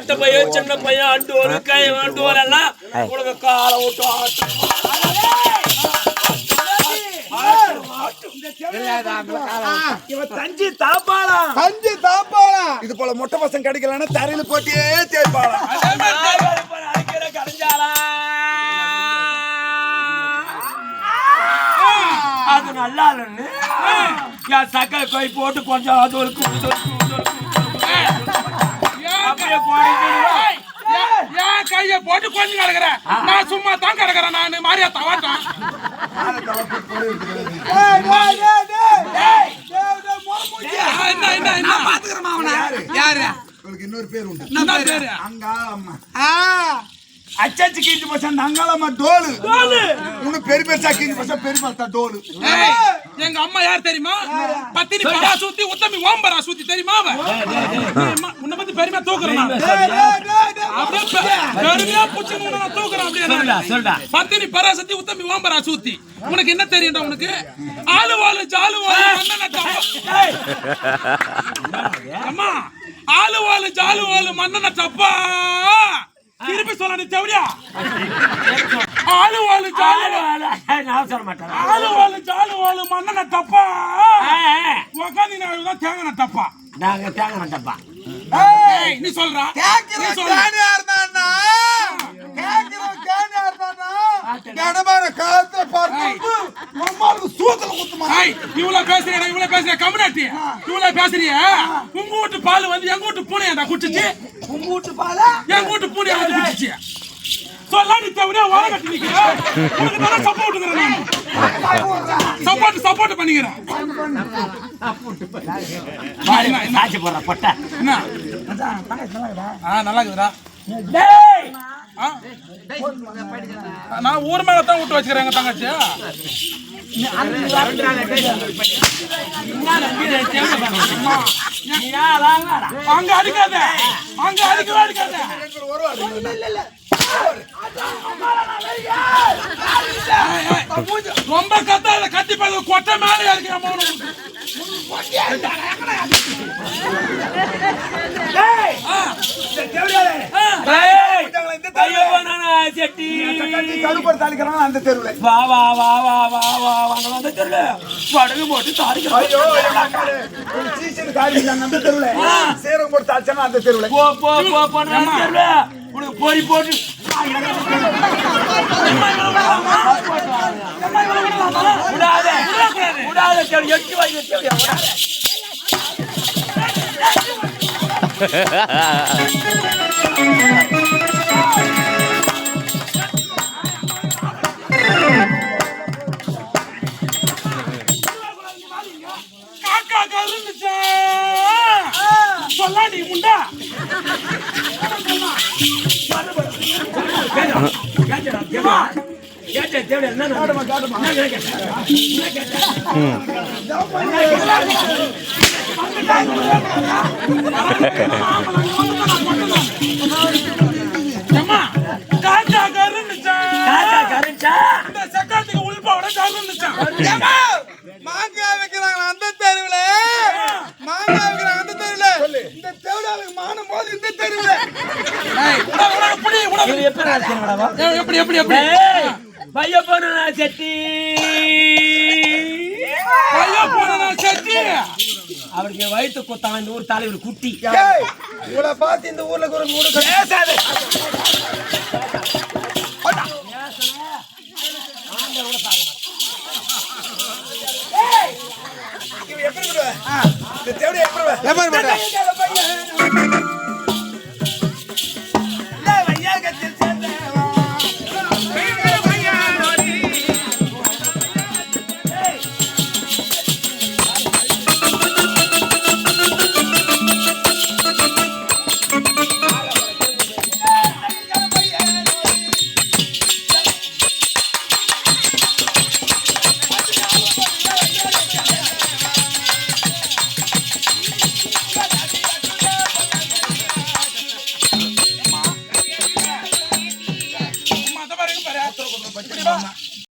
கட்ட பையன் சின்ன பையன் அண்டு ஒரு கை அண்டு ஒரு எல்லாம் உனக்கு காலை விட்டு தஞ்சி தாப்பாளா கஞ்சி தாப்பாளா இது போல மொட்டை பசங்க கிடைக்கலன்னா தரையில போட்டியே தேய்ப்பாளா அடிக்கிற கடைஞ்சாலா அது நல்லா இல்லைன்னு என் சக்கரை கை போட்டு கொஞ்சம் அது ஒரு ஏன் கைய போட்டு கொஞ்சம் கிடக்குற நான் சும்மா தான் கிடக்குறேன் நான் மாரியா தவாட்டம் இன்னொரு பேர் உண்டு அங்காளம்மா ஆ அச்சாச்சு கீஞ்சு பசா அந்த அங்காளம்மா டோலு இன்னும் பெரிய பெருசா கீஞ்சு பசா பெரிய பசா டோலு எங்க அம்மா யார் தெரியுமா? பத்தினி பரா சூத்தி உத்தமி ஓம்பரா சூத்தி தெரியுமா உன்னை பத்தி பெருமையா தூக்குறேன் பெருமையா புடிச்சு உன்னை நான் தூக்குறேன் அப்படியே பத்தினி பராசக்தி உத்தமி ஓம்பரா சூத்தி. உனக்கு என்ன தெரியும்டா உனக்கு? ஆளு வாழு ஜாலு வாழு. அம்மா ஆளு வாழு ஜாலு வாழு மண்ணெண்ண டப்பா திருப்பி சொல்ல நீ தேவடியா ஆளு வாழு ஜாலு வாழு. நான் சொல்ல மாட்டேன். ஆளு வாழு ஜாலு வாழு மண்ணெண்ண டப்பா உக்காந்து நான் தான் தேங்கின டப்பா நாங்க தேங்க மாட்டப்பா ஏய், நீ சொல்றா. நீ கேக்குற சொல்றா. இருந்தானா உங்க வீட்டு பால் வந்து எங்க வீட்டு பூனையாடா குடிச்சிச்சு உங்க வீட்டு பாலா? எங்க வீட்டு பூனையா வந்து குடிச்சிச்சு சொல்லா நீ தவிர வாழ கட்டி நிக்கிற. உனக்கு தான் சப்போர்ட் நான். சப்போர்ட் சப்போர்ட் பண்ணிக்கிறேன். சாட்சி போடுற பொட்டை. என்ன? ஆ நல்லா இருக்குதுடா. டேய்! ஆ? நான் ஊர் மேல தான் விட்டு வச்சுக்கிறேன் எங்க தங்கச்சி. அங்க அடிக்காத. அங்க அடிக்கவே அடிக்காத. ரொம்ப கத்தாத கத்தி பார்த்து கொட்டை மேலே இருக்கு. ஐயப்பனான செட்டி கருப்பர் தாளிக்கிறான் அந்த தெருவுல வா வா வா வா வா வா வாங்க வந்து தெரியல படகு போட்டு சீசன் காலி அந்த தெருவுல. சீரகம் போட்டு தாளிச்சானா அந்த தெருவுல. போ போ போ பொறி போட்டு விடாத விடாத காக்கா கருந்துச்சா காக்கா கருந்துச்சா இந்த சக்கரத்துக்கு உள்பாவோட கருந்துச்சா எப்படி எப்படி எப்படி எப்படி? ஏய் பையப்பன செட்டி ஐயோ போனா சட்டி அவருக்கு வயிற்று குத்தான் இந்த ஊர் தலைவர் குட்டி. உங்களை பார்த்து இந்த ஊர்ல ஒரு மூணு பேசாத. இவன் எப்படி எப்படி? எப்படி?